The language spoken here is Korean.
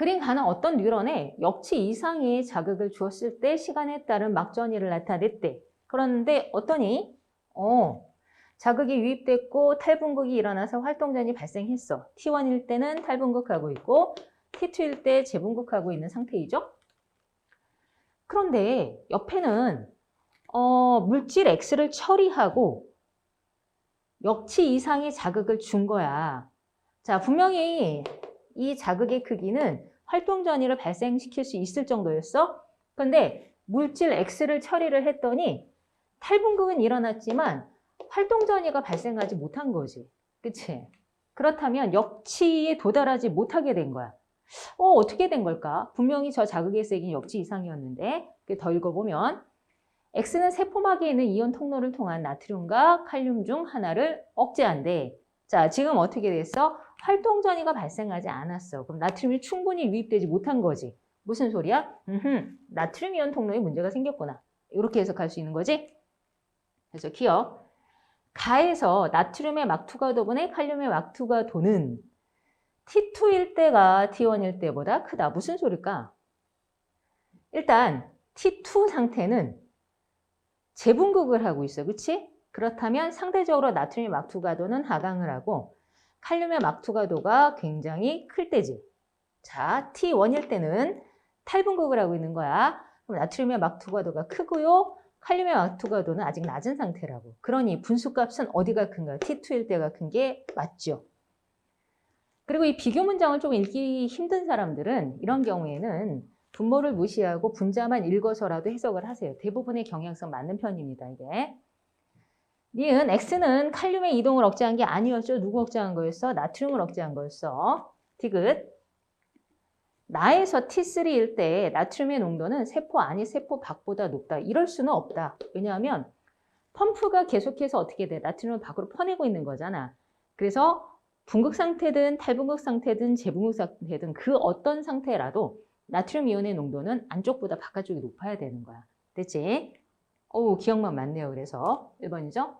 그린 가는 어떤 뉴런에 역치 이상의 자극을 주었을 때 시간에 따른 막전이를 나타냈대. 그런데 어떠니? 어, 자극이 유입됐고 탈분극이 일어나서 활동전이 발생했어. T1일 때는 탈분극하고 있고 T2일 때 재분극하고 있는 상태이죠. 그런데 옆에는 어, 물질 X를 처리하고 역치 이상의 자극을 준 거야. 자, 분명히 이 자극의 크기는 활동 전이를 발생시킬 수 있을 정도였어. 근데 물질 X를 처리를 했더니 탈분극은 일어났지만 활동 전이가 발생하지 못한 거지. 그치? 그렇다면 역치에 도달하지 못하게 된 거야. 어, 어떻게 된 걸까? 분명히 저 자극의 세기는 역치 이상이었는데 더 읽어보면 X는 세포막에 있는 이온 통로를 통한 나트륨과 칼륨 중 하나를 억제한대. 자, 지금 어떻게 됐어? 활동 전이가 발생하지 않았어. 그럼 나트륨이 충분히 유입되지 못한 거지. 무슨 소리야? 음흠, 나트륨 이온 통로에 문제가 생겼구나. 이렇게 해석할 수 있는 거지? 그래서 기억. 가에서 나트륨의 막투가 도분의 칼륨의 막투가 도는 T2일 때가 T1일 때보다 크다. 무슨 소릴까? 일단 T2 상태는 재분극을 하고 있어. 그치? 그렇다면 상대적으로 나트륨의 막투가 도는 하강을 하고 칼륨의 막투가도가 굉장히 클 때지. 자, T1일 때는 탈분극을 하고 있는 거야. 그럼 나트륨의 막투가도가 크고요. 칼륨의 막투가도는 아직 낮은 상태라고. 그러니 분수값은 어디가 큰가? T2일 때가 큰 게 맞죠. 그리고 이 비교 문장을 좀 읽기 힘든 사람들은 이런 경우에는 분모를 무시하고 분자만 읽어서라도 해석을 하세요. 대부분의 경향성 맞는 편입니다. 이게. 니은 X는 칼륨의 이동을 억제한 게 아니었죠. 누구 억제한 거였어? 나트륨을 억제한 거였어. 디귿. 나에서 T3일 때 나트륨의 농도는 세포 안이 세포 밖보다 높다. 이럴 수는 없다. 왜냐하면 펌프가 계속해서 어떻게 돼? 나트륨을 밖으로 퍼내고 있는 거잖아. 그래서 분극 상태든 탈분극 상태든 재분극 상태든 그 어떤 상태라도 나트륨 이온의 농도는 안쪽보다 바깥쪽이 높아야 되는 거야. 됐지? 오, 기억만 맞네요. 그래서 1번이죠?